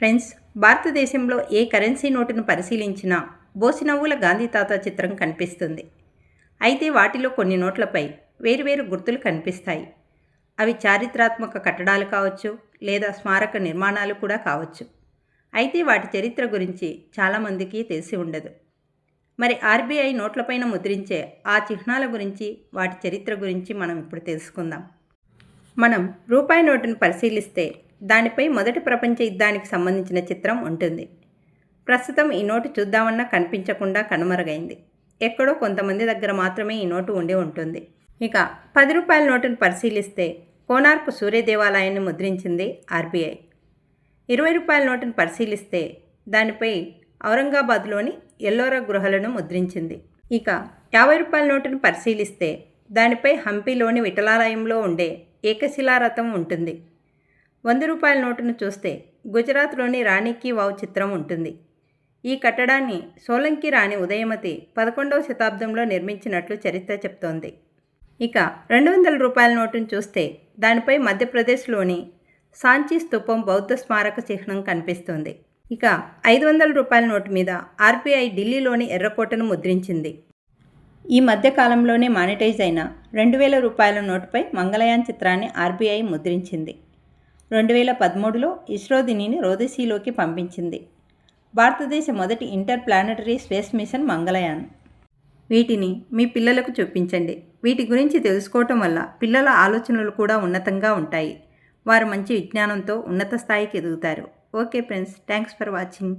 Friends భారతదేశంలో ఏ currency నోటును పరిశీలించినా బోసినవ్వుల Gandhi తాత చిత్రం కనిపిస్తుంది. అయితే వాటిలో కొన్ని నోట్లపై వేరువేరు గుర్తులు కనిపిస్తాయి. అవి చారిత్రాత్మక కట్టడాలు కావచ్చు లేదా స్మారక నిర్మాణాలు కూడా కావచ్చు. అయితే వాటి చరిత్ర గురించి చాలామందికి తెలిసి ఉండదు. మరి ఆర్బీఐ నోట్లపైన ముద్రించే ఆ చిహ్నాల గురించి వాటి చరిత్ర గురించి మనం ఇప్పుడు తెలుసుకుందాం. మనం రూపాయి నోటును పరిశీలిస్తే దానిపై మొదటి ప్రపంచ యుద్ధానికి సంబంధించిన చిత్రం ఉంటుంది. ప్రస్తుతం ఈ నోటు చూద్దామన్నా కనిపించకుండా కనుమరుగైంది. ఎక్కడో కొంతమంది దగ్గర మాత్రమే ఈ నోటు ఉండి ఉంటుంది. ఇక పది రూపాయల నోటును పరిశీలిస్తే కోనార్కు సూర్య దేవాలయాన్ని ముద్రించింది ఆర్బీఐ. ఇరవై రూపాయల నోటును పరిశీలిస్తే దానిపై ఔరంగాబాద్లోని ఎల్లోరా గృహలను ముద్రించింది. ఇక యాభై రూపాయల నోటును పరిశీలిస్తే దానిపై హంపీలోని విఠలాలయంలో ఉండే ఏకశిలారథం ఉంటుంది. వంద రూపాయల నోటును చూస్తే గుజరాత్లోని రాణికి వావ్ చిత్రం ఉంటుంది. ఈ కట్టడాన్ని సోలంకి రాణి ఉదయమతి పదకొండవ శతాబ్దంలో నిర్మించినట్లు చరిత్ర చెప్తోంది. ఇక రెండు వందల రూపాయల నోటును చూస్తే దానిపై మధ్యప్రదేశ్లోని సాంచీ స్తూపం బౌద్ధ స్మారక చిహ్నం కనిపిస్తుంది. ఇక ఐదు వందల రూపాయల నోటు మీద ఆర్బీఐ ఢిల్లీలోని ఎర్రకోటను ముద్రించింది. ఈ మధ్యకాలంలోనే మానిటైజ్ అయిన రెండు వేల రూపాయల నోటుపై మంగళయాన్ చిత్రాన్ని ఆర్బీఐ ముద్రించింది. రెండు వేల పదమూడులో ఇస్రో దీనిని రోదసీలోకి పంపించింది. భారతదేశ మొదటి interplanetary space mission Mangalyaan. వీటిని మీ పిల్లలకు చూపించండి. వీటి గురించి తెలుసుకోవటం వల్ల పిల్లల ఆలోచనలు కూడా ఉన్నతంగా ఉంటాయి. వారు మంచి విజ్ఞానంతో ఉన్నత స్థాయికి ఎదుగుతారు. Okay friends thanks for watching.